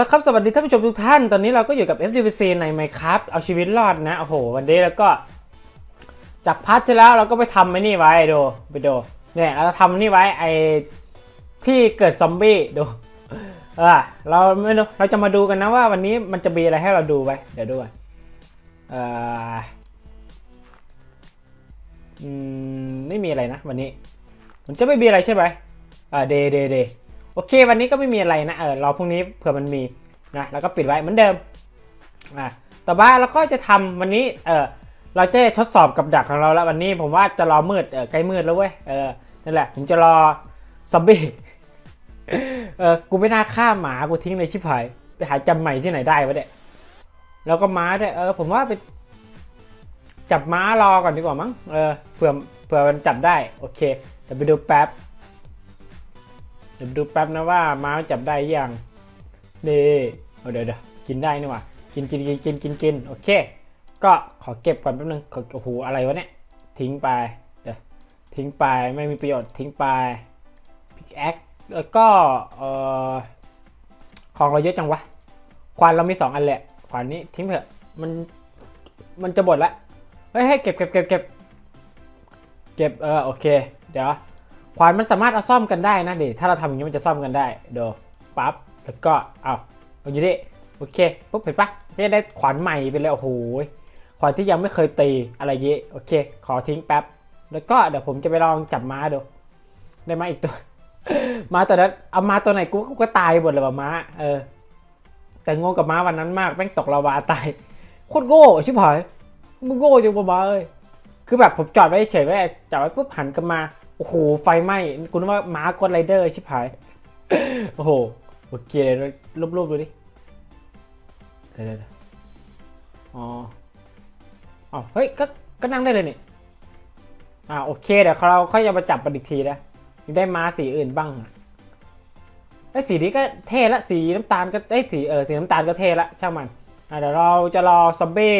ละครับ สวัสดีท่านผู้ชมทุกท่าน ตอนนี้เราก็อยู่กับ FDPC ใน Minecraft เอาชีวิตรอดนะ โอ้โห วันนี้แล้วก็ จากพาร์ทที่แล้วเราก็ไปทำไอ้นี่ไว้ดูไปดูเนี่ยเราทำนี่ไว้ไอ้ที่เกิดซอมบี้ดูเออเราไม่รู้เราจะมาดูกันนะว่าวันนี้มันจะมีอะไรให้เราดูไว้เดี๋ยวดูก่อนเอออืมไม่มีอะไรนะ วันนี้ มันจะไม่มีอะไรใช่ไหมอ่าเดเดเด โอเค วันนี้ก็ไม่มีอะไรนะเออรอพรุ่งนี้เผื่อมันมีนะแล้วก็ปิดไว้เหมือนเดิมอ่าต่อไปเราก็จะทำวันนี้เออเราจะทดสอบกับดักของเราแล้ววันนี้ผมว่าจะรอมืดเออใกล้มืดแล้วเว้ยเออนั่นแหละผมจะรอซอมบี้เออกูไม่น่าฆ่าหมากูทิ้งเลยชิบหายไปหาจำใหม่ที่ไหนได้วะเนี่ยแล้วก็ม้าด้วยเออผมว่าไปจับม้ารอก่อนดีกว่ามั้งเออเผื่อเผื่อมันจับได้โอเคเดี๋ยวไปดูแป๊บ เดี๋ยวดูแป๊บนะว่าม้าจับได้ยังเอเดี๋ยวเดี๋ยวกินได้นี่หว่ากินกินกินกินกินกินโอเค ก็ขอเก็บก่อนแป๊บนึงขอโอ้โหอะไรวะเนี่ยทิ้งไปเดี๋ยวทิ้งไปไม่มีประโยชน์ทิ้งไปพิกแอคแล้วก็เอ่อของเราเยอะจังวะควานเรามีสองอันแหละควานนี้ทิ้งเถอะมันมันจะบดละเฮ้ยให้เก็บเก็บเก็บเก็บเก็บเออโอเค เดี๋ยว ควานมันสามารถเอาซ่อมกันได้นะเดี๋ยวถ้าเราทำอย่างนี้มันจะซ่อมกันได้เดี๋ยวปั๊บแล้วก็เอาเอาอยู่ดิโอเคปุ๊บเห็นปะได้ได้ขวานใหม่ไปเลยโอ้โหขวานที่ยังไม่เคยตีอะไรเงี้โอเค ขอทิ้งแป๊บแล้วก็เดี๋ยวผมจะไปลองจับม้าดูได้ไหมอีกตัว ม้าตัวนั้นเอาม้าตัวไหนกูกูก็ตายหมดเลยว่ะม้า เออ แต่งงกับม้าวันนั้นมากแม่งตกลาวาตายโคตรโง่ชิบหายมึงโง่จังวะบ้าเอ้ยคือแบบผมจอดไว้เฉยไว้จอดไว้ปุ๊บหันกลับมา อ้โห ไฟไหม้กูนึกว่าม้ากดไรเดอร์ชิบหาย โอ้โหโอเครูปรูปๆดูดิเดี๋ยวเดี๋ยวเอ๋ออ๋อเฮ้ย ก็ ก็นั่งได้เลยนี่ อ่า โอเค เดี๋ยวเราค่อยจะมาจับมันอีกทีนะได้ม้าสีอื่นบ้างไอ้สีนี้ก็เท่ละ สีน้ำตาลก็ไอ้สี เออ สีน้ำตาลก็เท่ละ ช่างมัน อะเดี๋ยวเราจะรอซอมบี้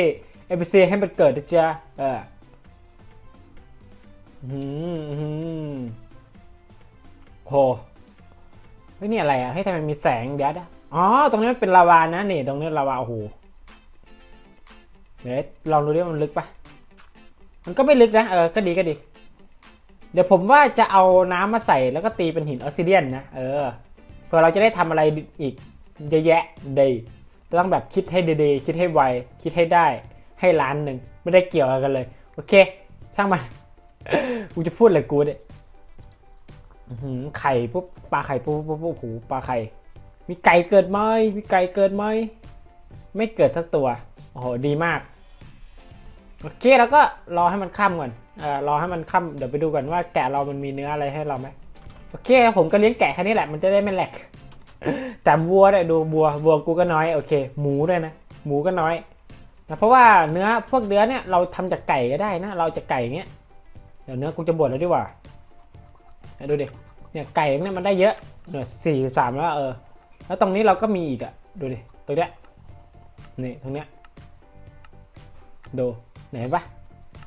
เอพีซีให้มันเกิดจะเอออืมอืม โหเฮ้ยนี่อะไรอะให้ทำไมมีแสงเดี๋ยวนะอ๋อ ตรงนี้มันเป็นลาวานะนี่ ตรงนี้ลาวาโอ้โหเดี๋ยวลองดูดิว่ามันลึกปะมันก็ไม่ลึกนะ เออ ก็ดีก็ดี เดี๋ยวผมว่าจะเอาน้ำมาใส่แล้วก็ตีเป็นหินออสซิเดียนนะ เออ เพื่อเราจะได้ทำอะไรอีกเยอะแยะดีต้องแบบคิดให้ดีๆ คิดให้ไว คิดให้ได้ ให้ล้านหนึ่ง ไม่ได้เกี่ยวอะไรกันเลย โอเค ช่างมัน กูจะพูดอะไรกูเนี่ยหือไข่ปุ๊บปลาไข่ปุ๊บปุ๊บปุ๊บปลาไข่ มีไก่เกิดไหมมีไก่เกิดไหมไม่เกิดสักตัว โอ้โห ดีมาก โอเค แล้วก็รอให้มันค่ำก่อนเอ่อรอให้มันค่ำเดี๋ยวไปดูก่อนว่าแกะเรามันมีเนื้ออะไรให้เราไหมโอเค ผมก็เลี้ยงแกะแค่นี้แหละ มันจะได้ไม่แหลก แต่วัวเนี่ยดูวัว วัวกูก็น้อย โอเค หมูด้วยนะ หมูก็น้อยนะเพราะว่าเนื้อพวกเนื้อเนี่ยเราทำจากไก่ก็ได้นะ เราจากไก่เงี้ย เดี๋ยวเนื้อกูจะบดแล้วดีกว่าดูดิเนี่ยไก่เนี่ยมันได้เยอะเนี่ยสี่สามแล้วเออ แล้วตรงนี้เราก็มีอีกอะดูดิตรงเนี้ยนี่ตรงเนี้ยดูไหนปะ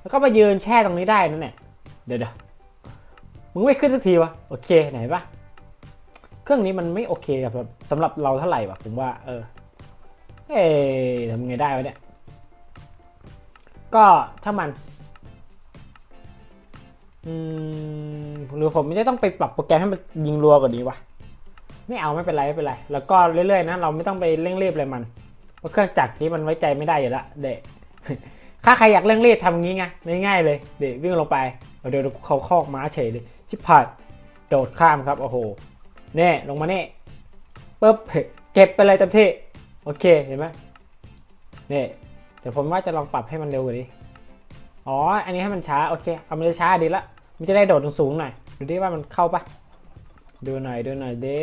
แล้วก็มายืนแช่ตรงนี้ได้นั่นแหละเดี๋ยวเดี๋ยวมึงไม่ขึ้นสักทีวะโอเคไหนปะเครื่องนี้มันไม่โอเคกับสำหรับเราเท่าไหร่วะผมว่า เออเอ๊ทำไงได้วะเนี่ยก็ช่างมัน หรือผมไม่ได้ต้องไปปรับโปรแกรมให้มันยิงรัวกว่านี้วะไม่เอาไม่เป็นไรไม่เป็นไร แล้วก็เรื่อยๆนะเราไม่ต้องไปเร่งรีบอะไรมัน เพราะเครื่องจักรนี้มันไว้ใจไม่ได้อยู่ละเด็ถ้าใครอยากเร่งรีบทำงี้ไงง่ายๆเลยเดี๋ยววิ่งลงไปเดี๋ยวเขาคอกม้าเฉยเลย ชิบหายโดดข้ามครับโอ้โหเน่ลงมาเน่ปุ๊บเก็บไปเลยเต็มที่โอเคเห็นไหมเน่เดี๋ยวผมว่าจะลองปรับให้มันเร็วกว่านี้อ๋ออันนี้ให้มันช้าโอเคเอามันช้าดีละ มันจะได้โดดสูงหน่อย ดูดิว่ามันเข้าปะดูหน่อยดูหน่อยเด้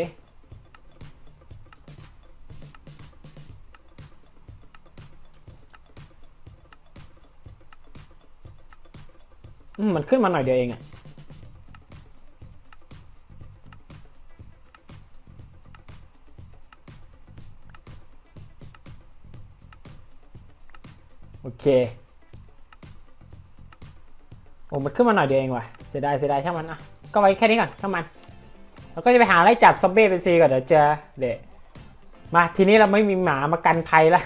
มันขึ้นมาหน่อยเดียวเองอะโอเค โอ้มันขึ้นมาหน่อยเดียวเองว่ะ สียดายเสียดายช่างมันอะก็ไว้แค่นี้ก่อนช่างมันแล้วก็จะไปหาไล่จับซอมบี้เป็นซีก่อนเดี๋ยวเจอเด็มาทีนี้เราไม่มีหมามากันภัยละ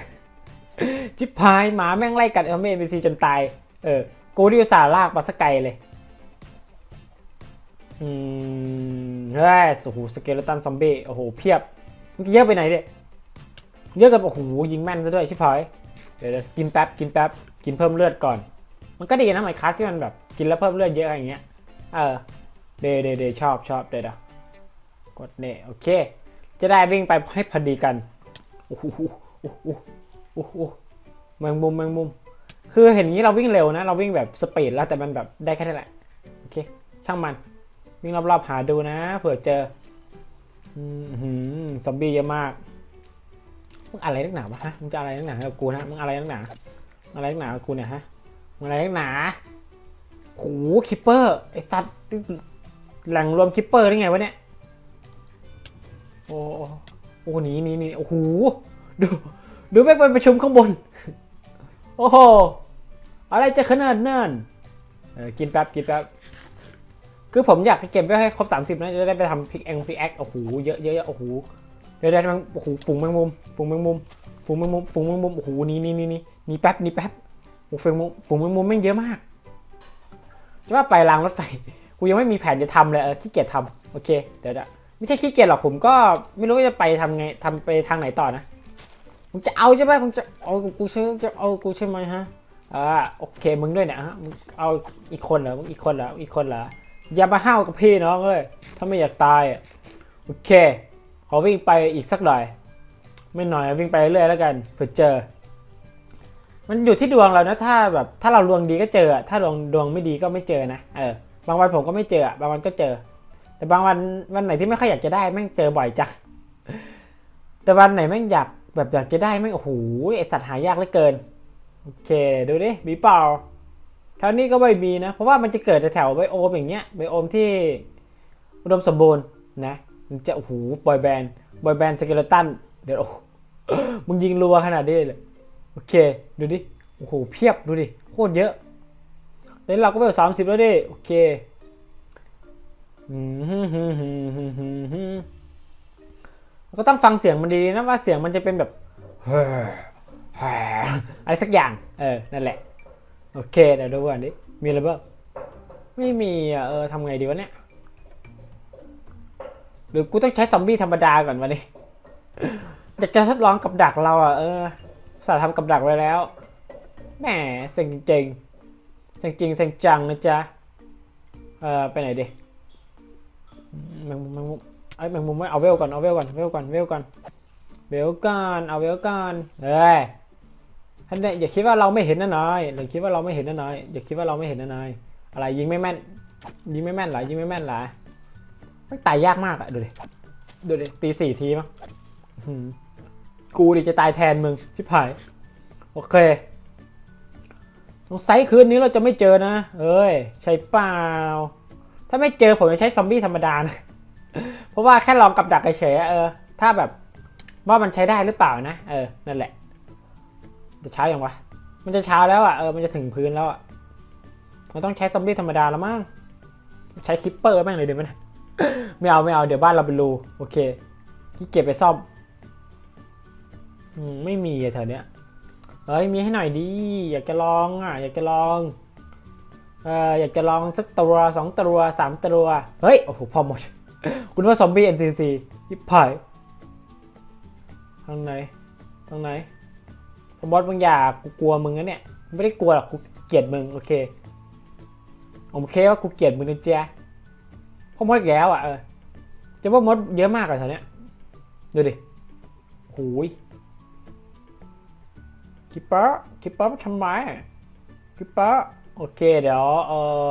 ชิบหายหมาแม่งไล่กัดเอเมนซีจนตายเออกูที่อุตส่าลากมาสกไกลเลยอืมเฮ้ยโอ้โหสเกลตันซอมบี้โอ้โหเพียบมันเยอะไปไหนเนี่ยเยอะกับโอ้โหยิงแม่นซะด้วยชิบหายเดี๋ยวกินแป๊บกินแป๊บกินเพิ่มเลือดก่อน มันก็ดีนะไมค์คัสที่มันแบบกินแล้วเพิ่มเลือดเยอะอย่างเงี้ย เออเดเดเดชอบชอบเดยวเดี๋ยวกดเนี่ยโอเค จะได้วิ่งไปให้พอดีกันโอ้โหโอ้โหโอ้โหแมงมุมแมงมุม คือเห็นงี้เราวิ่งเร็วนะ เราวิ่งแบบสปีดแล้วแต่มันแบบได้แค่นี้แหละโอเค ช่างมัน วิ่งรอบๆหาดูนะเผื่อเจออืมหืมซอมบี้เยอะมากมึงอะไรนักหนาวะฮะมึงจะอะไรนักหนากับกูนะมึงอะไรนักหนาอะไรนักหนากับกูเนี่ยฮะมึงอะไรนักหนา โหคิปเปอร์ไอ้สัตว์แหล่งรวมคิปเปอร์ได้ไงวะเนี่ย โอ้โอ้โหนีหนีหนีโอ้โหดูดูไปไปประชุมข้างบน โอ้โห อะไรจะขนาดนั้นเออกินแป๊บกินแป๊บคือผมอยากเก็บไว้ให้ครบ30นะจะได้ไปทำพิกแองพิกแอคโอ้โหเยอะเยอะเยอะโอ้โหเดี๋ยวเดี๋ยวมันโอ้โหฝูงแมงมุมฝูงแมงมุมฝูงแมงมุมฝูงแมงมุมโอ้โหนี่นี่นี่นี่นี่แป๊บนี่แป๊บโอ้ฝูงแมงมุมฝูงแมงมุมแม่งเยอะมาก จะว่าไปรางรถไฟกูยังไม่มีแผนจะทำเลยเออขี้เกียจทำโอเคเดี๋ยวเดี๋ยวไม่ใช่ขี้เกียจหรอกผมก็ไม่รู้ว่าจะไปทำไงทำไปทางไหนต่อนะมึงจะเอาใช่ไหมมึงจะเอากูใช่จะเอากูใช่ไหมฮะอ่าโอเคมึงด้วยเนี่ยฮะมึงเอาอีกคนเหรอมึงอีกคนเหรออีกคนเหรออย่ามาห้าวกับพี่น้องเลยถ้าไม่อยากตายโอเคขอวิ่งไปอีกสักหน่อย ไม่หน่อยวิ่งไปเรื่อยแล้วกันเผื่อเจอ มันอยู่ที่ดวงเรานะถ้าแบบถ้าเราดวงดีก็เจอ ถ้าดวงดวงไม่ดีก็ไม่เจอนะเออบางวันผมก็ไม่เจอบางวันก็เจอ แต่บางวันวันไหนที่ไม่ค่อยอยากจะได้แม่งเจอบ่อยจังแต่วันไหนแม่งอยากแบบอยากจะได้แม่งโอ้โหไอสัตว์หายากเหลือเกินโอเคดูดิมีเปล่าแถวนี้ก็ไม่มีนะเพราะว่ามันจะเกิดแถวไบโอมอย่างเงี้ยไบโอมที่อุดมสมบูรณ์นะมันจะโอ้โหบอยแบนด์บอยแบนด์สเกเลตันเดี๋ยวโอ้มึงยิงรัวขนาดนี้เลย โอเค ดูดิ โอ้โห เพียบ ดูดิ โคตรเยอะแล้วเราก็ไปสามสิบแล้วดิ โอเคอืมก็ต้องฟังเสียงมันดีๆนะว่าเสียงมันจะเป็นแบบอะไรสักอย่าง เออ นั่นแหละ โอเค เดี๋ยวดูก่อนดิ มีอะไรบ้าง ไม่มีอะเออทำไงดีวะเนี่ย หรือกูต้องใช้ซอมบี้ธรรมดาก่อนวันนี้อยากจะทดลองกับดักเราอะ เออ สาทำกับดักไว้แล้ว แหมเซ็งจริงเซ็งจริงเซ็งจังนะจ๊ะ เอ่อ ไปไหนดิแมงมุมแมงมุมไอ้แมงมุมไม่เอาเวลก่อน เอาเวลก่อน เวลก่อน เวลก่อน เวลก่อน เอาเวลก่อน เฮ้ยท่านเนี่ยอย่าคิดว่าเราไม่เห็นนะนายอย่าคิดว่าเราไม่เห็นนะนายอย่าคิดว่าเราไม่เห็นนะนายอะไรยิงไม่แม่น ยิงไม่แม่นหรอยิงไม่แม่นหรอมันตายยากมากอะดูดิ ดูดิ ตีสี่ทีมั้งอื้อหือ กูดิจะตายแทนมึง ชิบหาย โอเคสงสัยคืนนี้เราจะไม่เจอนะ เอ้ย ใช่เปล่า ถ้าไม่เจอผมจะใช้ซอมบี้ธรรมดานะ เพราะว่าแค่ลองกับดักเฉยอะเออ ถ้าแบบว่ามันใช้ได้หรือเปล่านะ เออ นั่นแหละ จะเช้าอย่างวะ มันจะเช้าแล้วอะ เออ มันจะถึงพื้นแล้วอะ มันต้องใช้ซอมบี้ธรรมดาแล้วมั้ง ใช้คิปเปอร์แม่งเลยเดี๋ยวมันไม่เอาไม่เอาเดี๋ยวบ้านเราเป็นรู โอเคที่เก็บไปซ่อม ไม่มีอะแถวเนี้ยเฮ้ยมีให้หน่อยดี อยากจะลองอะอยากจะลองเอ่ออยากจะลองสักตัวสองตัวสามตัวเฮ้ยโอ้โหพอหมด คุณว่าซอมบี้ NCC ยิบผายทางไหนทางไหนผมบอสบางอย่างกูกลัวมึงนะเนี่ยไม่ได้กลัวหรอกกูเกลียดมึงโอเคผมโอเคว่ากูเกลียดมึงนะเจ๊ะพ่อมดอีกแล้วอะเออจะว่ามดเยอะมากอะแถวเนี้ยดูดิโอ้ย คิปเปอร์คิปเปอร์ทำไมคิปเปอร์โอเคเดี๋ยวเออ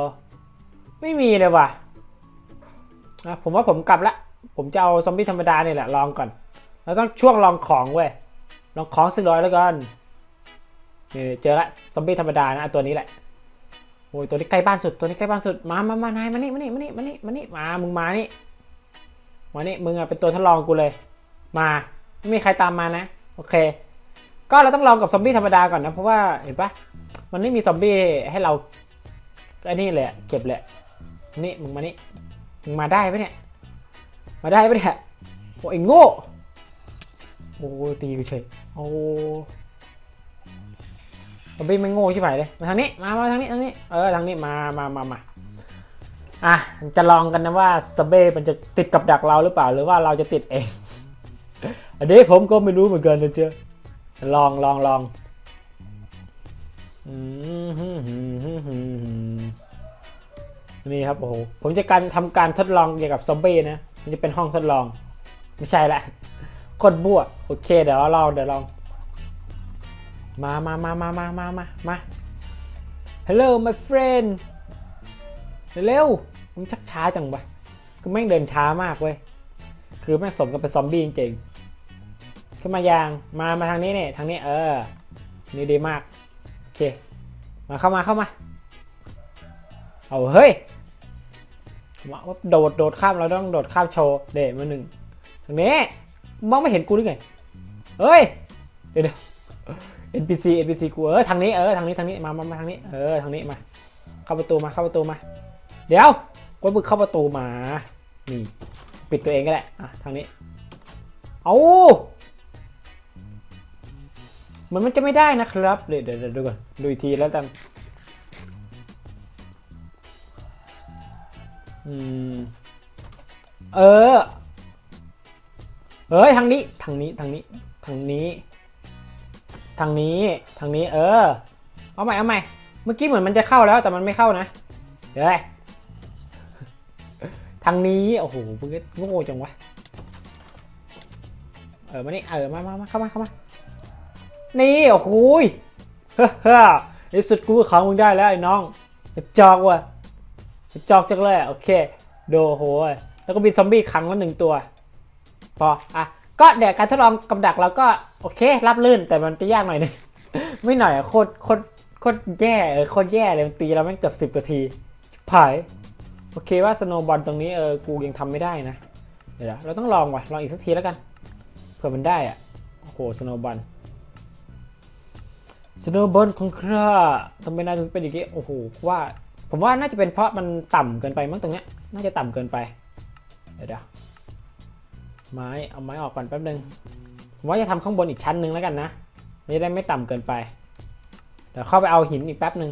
ไม่มีเลยว่ะนะผมว่าผมกลับละ ผมจะเอาซอมบี้ธรรมดาเนี่ยแหละลองก่อนเราต้องช่วงลองของเว้ยลองของสักร้อยแล้วกันนี่เจอละซอมบี้ธรรมดานะตัวนี้แหละโอ้ยตัวนี้ใกล้บ้านสุดตัวนี้ใกล้บ้านสุดมามามานายมานี่มานี่มานี่มานี่มานี่มามึงมานี่มานี่มึงอะเป็นตัวทดลองกูเลย มาไม่มีใครตามมานะ โอเค ก็เราต้องลองกับซอมบี้ธรรมดาก่อนนะ เพราะว่าเห็นปะมันไม่มีซอมบี้ให้เราไอ้นี่เลยเก็บเลยนี่มึงมานี่มึงมาได้ปะเนี่ย มาได้ปะเนี่ยโอ้ยโง่โอ้ตีกูเฉยโอ้ซอมบี้ไม่โง่ใช่ไหมเลยมาทางนี้มามาทางนี้ทางนี้เออทางนี้มามามามาอะจะลองกันนะว่าซอมบี้มันจะติดกับดักเราหรือเปล่าหรือว่าเราจะติดเองอันนี้ผมก็ไม่รู้เหมือนกันนะเจ้า ลองลองลองนี่ครับโอ้โหผมจะการทำการทดลองเกี่ยวกับซอมบี้นะมันจะเป็นห้องทดลอง ไม่ใช่ละกดบวโอเคเดี๋ยวเราลองเดี๋ยวลอง มามามามามามามามา Hello my friend เร็วมึงชักช้าจังวะคือแม่งเดินช้ามากเว้ย คือแม่งสมกับเป็นซอมบี้จริงๆ ขึ้นมายางมามาทางนี้เนี่ยทางนี้เออ นี่ดีมากโอเคมาเข้ามาเข้ามา เอาเฮ้ยมาว่าโดดโดดข้ามเราต้องโดดข้ามโชว์เดมาหนึ่งทางนี้มองไม่เห็นกูหรือไงเฮ้ยเดี๋ยวเดี๋ยว NPC NPC กูเออทางนี้เออทางนี้ทางนี้มามามาทางนี้เออทางนี้มา เข้าประตูมาเข้าประตูมา เดี๋ยวกูบึกเข้าประตูมานี่ปิดตัวเองก็ได้อะทางนี้เอา มันมันจะไม่ได้นะครับเดี๋ยวเดี๋ยวเดี๋ยวดูก่อนดูอีกทีแล้วกันอืมเออเฮ้ยทางนี้ทางนี้ทางนี้ทางนี้ ทางนี้ทางนี้ เออ เอาใหม่เอาใหม่เมื่อกี้เหมือนมันจะเข้าแล้วแต่มันไม่เข้านะเดี๋ยวทางนี้โอ้โหเพื่อนโง่จังวะเออมานี่เออมามามาเข้ามาเข้ามา นี่โอ้โหยฮ้อเฮ้อในสุดกูของมึงได้แล้วไอ้น้องกระจอกว่ะกระจอกจังเลยโอเค โดโหยแล้วก็มีซอมบี้ขังมาหนึ่งตัว พอ อะ ก็เดี๋ยวการทดลองกับดักเราก็ โอเค รับลื่นแต่มันจะยากหน่อยนึง ไม่หน่อยอะโคตรโคตรโคตรแย่เออโคตรแย่เลยมันตีเราแม่งเกือบสิบนาทีผายโอเคว่าสโนบอลตรงนี้เออกูยังทำไม่ได้นะ เดี๋ยวเราต้องลองว่ะลองอีกสักทีแล้วกันเผื่อมันได้อะโอ้โหสโนบอล สโนบอลของข้าทำไมนายถึงเป็นอย่างนี้โอ้โหว่าผมว่าน่าจะเป็นเพราะมันต่ำเกินไปมั้งตรงเนี้ยน่าจะต่ำเกินไปเดี๋ยวเดี๋ยวไม้เอาไม้ออกก่อนแป๊บนึงผมว่าจะทำข้างบนอีกชั้นหนึ่งแล้วกันนะไม่ได้ไม่ต่ำเกินไปเดี๋ยวเข้าไปเอาหินอีกแป๊บหนึ่ง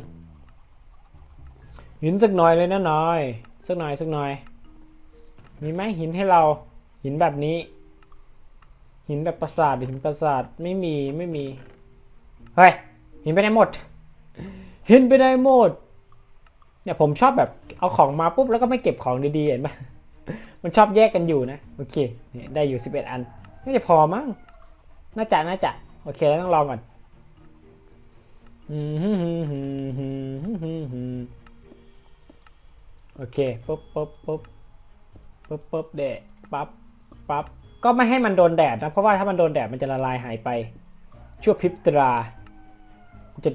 หินสักหน่อยเลยนะหน่อยสักหน่อยสักหน่อย มีไหมหินให้เราหินแบบนี้ หินแบบประสาทหินประสาทไม่มีไม่มีเฮ้ย หินไปไหนหมด เหินไปไหนหมด เนี่ยผมชอบแบบเอาของมาปุ๊บแล้วก็ไม่เก็บของดีๆเห็นปะมันชอบแยกกันอยู่นะ โอเคเนี่ยได้อยู่ 11 อัน น่าจะพอมั้ง น่าจะ น่าจะ โอเคแล้วต้องลองก่อนโอเคปุ๊บปุ๊บปุ๊บปุ๊บปุ๊บเดะปั๊บปั๊บก็ไม่ให้มันโดนแดดนะ เพราะว่าถ้ามันโดนแดดมันจะละลายหายไป ชั่วพริบตรา กูจะ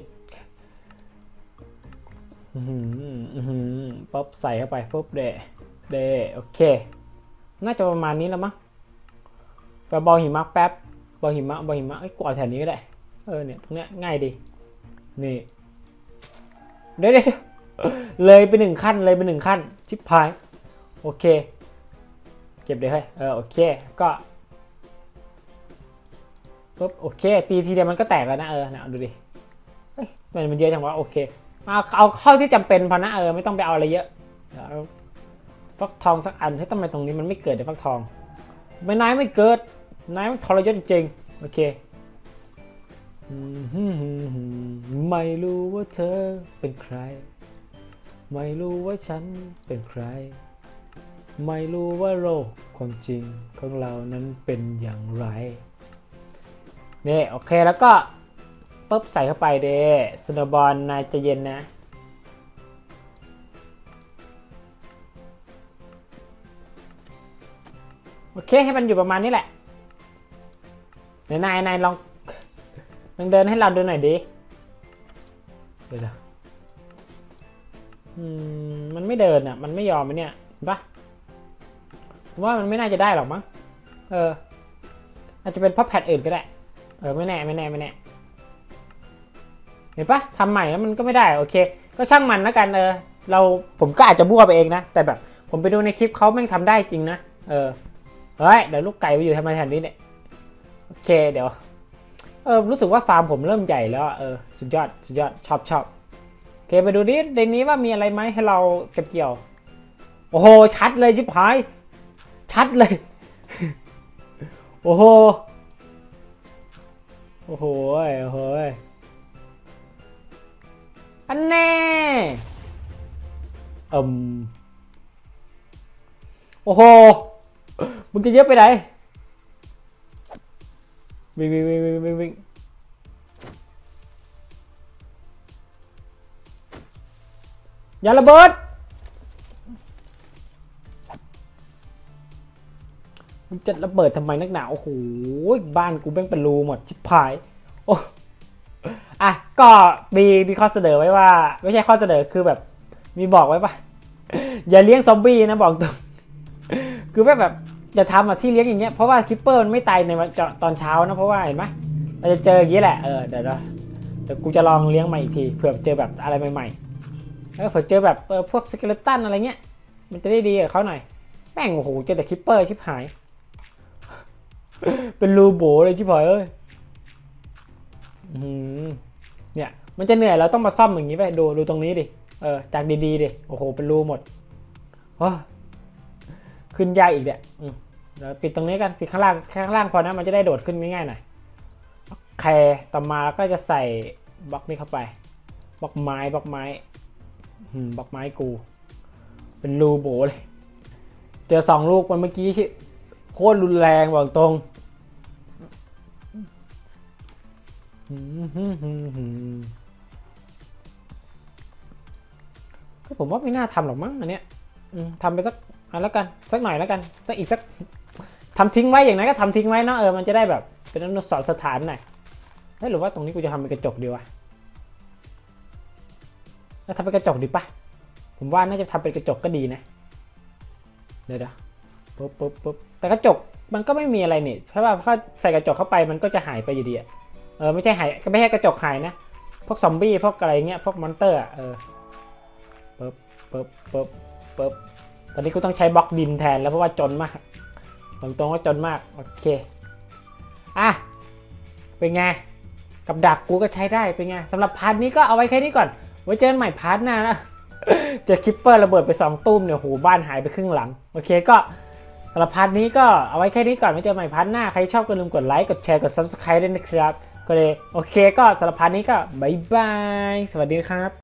ปุ๊บใส่เข้าไปปุ๊บเดะเดะโอเค น่าจะประมาณนี้แล้วมั้งไปบอลหิมะแป๊บบอลหิมะบอลหิมะไอ้กวาดแถวนี้ก็ได้ เออเนี่ยตรงเนี้ยง่ายดี นี่เดี๋ยวเดี๋ยวเลยไปหนึ่งขั้นเลยไปหนึ่งขั้น ชิปพาย โอเค เก็บเลยเฮ้ยเออโอเค ก็ปุ๊บโอเค ตีทีเดียวมันก็แตกแล้วนะ เออนะดูดิ มันมันเยอะจังวะโอเคเอาเอาเข้าที่จำเป็นพอนะเออไม่ต้องไปเอาอะไรเยอะเดี๋ยวฟักทองสักอันให้ทำไมตรงนี้มันไม่เกิดเดี๋ยวฟักทอง ไม่นายไม่เกิดนายมันทรยศจริงโอเคไม่รู้ว่าเธอเป็นใคร ไม่รู้ว่าฉันเป็นใคร ไม่รู้ว่าโลกความจริงของเรานั้นเป็นอย่างไรเนี่ยโอเคแล้วก็ ปุ๊บใส่เข้าไปเด้สโนบอลนายจะเย็นนะ โอเคให้มันอยู่ประมาณนี้แหละไหนนายนายลองลองเดินให้เราดูหน่อยดิเดี๋ยวอืมมันไม่เดินอะ มันไม่ยอมไหมเนี่ยเห็นปะผมว่ามันไม่น่าจะได้หรอกมั้ง เออ อาจจะเป็นเพราะแพทอื่นก็ได้ เออไม่แน่ไม่แน่ไม่แน่ เห็นปะทำใหม่แล้วมันก็ไม่ได้โอเค ก็ช่างมันแล้วกันเออเราผมก็อาจจะบัวไปเองนะ แต่แบบผมไปดูในคลิปเขาแม่งทำได้จริงนะเออเฮ้ยเดี๋ยวลูกไก่ไปอยู่ทำไมแถวนี้เนี่ยโอเคเดี๋ยวเออรู้สึกว่าฟาร์มผมเริ่มใหญ่แล้วเออสุดยอดสุดยอดชอบชอบโอเคไปดูดิในนี้ว่ามีอะไรไหมให้เราเก็บเกี่ยว โอ้โหชัดเลยชิบหายชัดเลย โอ้โหโอ้โหโอ้โห อันแน่เอืมโอ้โห มึงจะเยอะไปไหน วิ่งวิ่งวิ่งวิ่งวิ่งวิ่งอย่าระเบิดมันจะระเบิดทำไมนักหนาโอ้โห บ้านกูแม่งเป็นรูหมด ชิบหาย โอ้ อะก็มีมีข้อเสนอไว้ว่า ไม่ใช่ข้อเสนอคือแบบ มีบอกไว้ปะอย่าเลี้ยงซอมบี้นะบอกตรงคือแบบแบบอย่าทำอะที่เลี้ยงอย่างเงี้ยเพราะว่าคิปเปอร์มันไม่ตายในวันตอนเช้านะเพราะว่าเห็นไหมเราจะเจออย่างนี้แหละเออเดี๋ยวเดี๋ยวกูจะลองเลี้ยงใหม่อีกทีเผื่อเจอแบบอะไรใหม่ๆแล้วเผื่อเจอแบบเออพวกสเกเลตันอะไรเงี้ย มันจะได้ดีกับเขาหน่อยแม่งโอ้โหเจอแต่คิปเปอร์ชิบหาย เป็นรูโบเลยชิบหายเอ้ยอื้อหือ เนี่ยมันจะเหนื่อยเราต้องมาซ่อมอย่างนี้ไปดูดูตรงนี้ดิเออจากดีๆดิโอ้โหเป็นรูหมดขึ้นยากอีกเนี่ยอืมเดี๋ยวปิดตรงนี้กันปิดข้างล่างข้างล่างพอนะมันจะได้โดดขึ้นง่ายๆหน่อยโอเคต่อมาก็จะใส่บล็อกนี้เข้าไปบล็อกไม้บล็อกไม้อืมบล็อกไม้กู เป็นรูโบเลย เจอสองลูกมันเมื่อกี้ชิโคตรรุนแรงบอกตรง ผมว่าไม่น่าทำหรอกมั้งอันเนี้ยทำไปสักอะแล้วกันสักหน่อยแล้วกันสักอีกสักทำทิ้งไว้อย่างนั้นก็ทำทิ้งไว้เนาะเออมันจะได้แบบเป็นอนุสรณ์สถานหน่อยเฮ้ยหรือว่าตรงนี้กูจะทำเป็นกระจกดีวะแล้วทำเป็นกระจกดีปะผมว่าน่าจะทำเป็นกระจกก็ดีนะเดี๋ยวเดี๋ยวปุ๊บปุ๊บปุ๊บแต่กระจกมันก็ไม่มีอะไรนี่เพราะว่าถ้าใส่กระจกเข้าไปมันก็จะหายไปอยู่ดีอะ ออไม่ใช่หายก็ไม่ใช่กระจกหายนะ พวกซอมบี้พวกอะไรเงี้ยพวกมอนเตอร์เออปุ๊บปุ๊บปุ๊บปุ๊บตอนนี้กูต้องใช้บล็อกดินแทนแล้วเพราะว่าจนมากตรงๆว่าจนมากโอเคอะเป็นไงกับดักกูก็ใช้ได้เป็นไงสำหรับพาร์ทนี้ก็เอาไว้แค่นี้ก่อนไว้เจอกันใหม่พาร์ทหน้านะเจอคิปเปอร์ระเบิดไปสองตุ้มเนี่ยโหบ้านหายไปครึ่งหลังโอเคก็สำหรับพาร์ทนี้ก็เอาไว้แค่นี้ก่อนไว้เจอกันใหม่พาร์ทหน้าใครชอบก็ลืมกดไลค์กดแชร์กด subscribe ด้วยนะครับ ก็เลยโอเคก็สำหรับพาร์ทนี้ก็บายบาย สวัสดีครับ